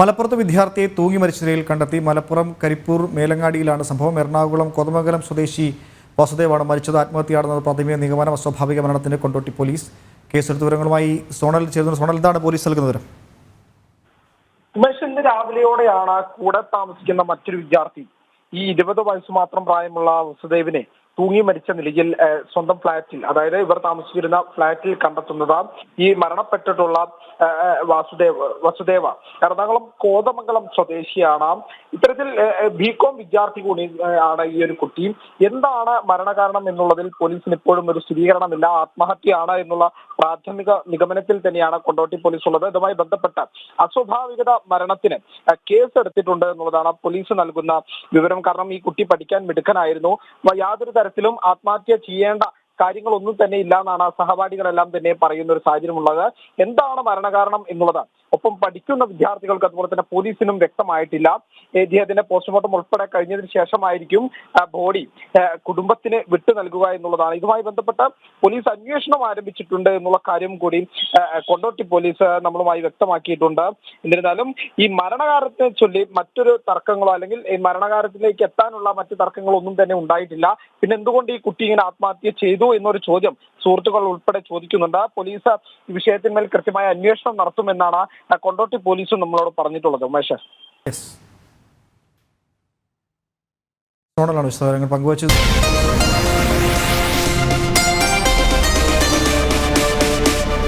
മലപ്പുറത്ത് വിദ്യാർത്ഥിയെ തൂങ്ങി മരിച്ച നിലയിൽ കണ്ടെത്തി മലപ്പുറം കരിപ്പൂർ മേലങ്ങാടിയിലാണ് സംഭവം. എറണാകുളം കൊതമംഗലം സ്വദേശി വസുദേവാണ് മരിച്ചത്. ആത്മഹത്യയാണെന്നത് പ്രാഥമിക നിഗമനം അസ്വാഭാവിക മരണത്തിന് കൊണ്ടോട്ടി പോലീസ്. കേസെടുത്ത വിവരങ്ങളുമായി സോണൽ ചേർന്നു സോണൽ എന്താണ് പോലീസ് നൽകുന്ന വിവരം. ഉമേഷ് ഇന്ന് രാവിലെയോടെയാണ് കൂടെ താമസിക്കുന്ന മറ്റൊരു വിദ്യാർത്ഥി. ഈ ഇരുപത് വയസ്സ് മാത്രം പ്രായമുള്ള വസുദേവിനെ തൂങ്ങി മരിച്ച നിലയിൽ സ്വന്തം ഫ്ളാറ്റിൽ അതായത് ഇവർ താമസിച്ചിരുന്ന ഫ്ളാറ്റിൽ കണ്ടെത്തുന്നത് ഈ മരണപ്പെട്ടിട്ടുള്ള വാസുദേവ് വസുദേവ. എറണാകുളം കോതമംഗലം സ്വദേശിയാണ്. ഇത്തരത്തിൽ ബികോം വിദ്യാർത്ഥി കൂടി ആണ് ഈ ഒരു കുട്ടി. എന്താണ് മരണകാരണം എന്നുള്ളതിൽ പോലീസിന് ഇപ്പോഴും ഒരു സ്ഥിരീകരണമില്ല. ആത്മഹത്യയാണ് എന്നുള്ള പ്രാഥമിക നിഗമനത്തിൽ തന്നെയാണ് കൊണ്ടോട്ടി പോലീസ് ഉള്ളത്. ഇതുമായി ബന്ധപ്പെട്ട അസ്വാഭാവികത മരണത്തിന് കേസ് എടുത്തിട്ടുണ്ട് എന്നുള്ളതാണ് പോലീസ് നൽകുന്ന വിവരം. കാരണം ഈ കുട്ടി പഠിക്കാൻ മിടുക്കനായിരുന്നു. യാതൊരു തരത്തിലും ആത്മഹത്യ ചെയ്യേണ്ട കാര്യങ്ങളൊന്നും തന്നെ ഇല്ല എന്നാണ് സഹപാഠികളെല്ലാം തന്നെ പറയുന്ന ഒരു സാഹചര്യമുള്ളത്. എന്താണ് മരണകാരണം എന്നുള്ളത്? ഒപ്പം പഠിക്കുന്ന വിദ്യാർത്ഥികൾക്ക് അതുപോലെ തന്നെ പോലീസിനും വ്യക്തമായിട്ടില്ല. ഇദ്ദേഹത്തിന്റെ പോസ്റ്റ്മോർട്ടം ഉൾപ്പെടെ കഴിഞ്ഞതിന് ശേഷമായിരിക്കും ബോഡി കുടുംബത്തിന് വിട്ടു നൽകുക എന്നുള്ളതാണ്. ഇതുമായി ബന്ധപ്പെട്ട് പോലീസ് അന്വേഷണം ആരംഭിച്ചിട്ടുണ്ട് എന്നുള്ള കാര്യം കൂടി കൊണ്ടോട്ടി പോലീസ് നമ്മളുമായി വ്യക്തമാക്കിയിട്ടുണ്ട്. എന്നിരുന്നാലും ഈ മരണകാരത്തെ ചൊല്ലി മറ്റൊരു തർക്കങ്ങളോ അല്ലെങ്കിൽ ഈ മരണകാരത്തിലേക്ക് എത്താനുള്ള മറ്റ് തർക്കങ്ങളോ ഒന്നും തന്നെ ഉണ്ടായിട്ടില്ല. പിന്നെ എന്തുകൊണ്ട് ഈ കുട്ടി ഇങ്ങനെ ആത്മഹത്യ ചെയ്തു എന്നൊരു ചോദ്യം സുഹൃത്തുക്കൾ ഉൾപ്പെടെ ചോദിക്കുന്നുണ്ട്. പോലീസ് ഈ വിഷയത്തിന്മേൽ കൃത്യമായ അന്വേഷണം നടത്തുമെന്നാണ് കൊണ്ടോട്ടി പോലീസും നമ്മളോട് പറഞ്ഞിട്ടുള്ളത് ഉമേഷ്. സോണലാണ് വിശദവിവരങ്ങൾ പങ്കുവച്ചത്.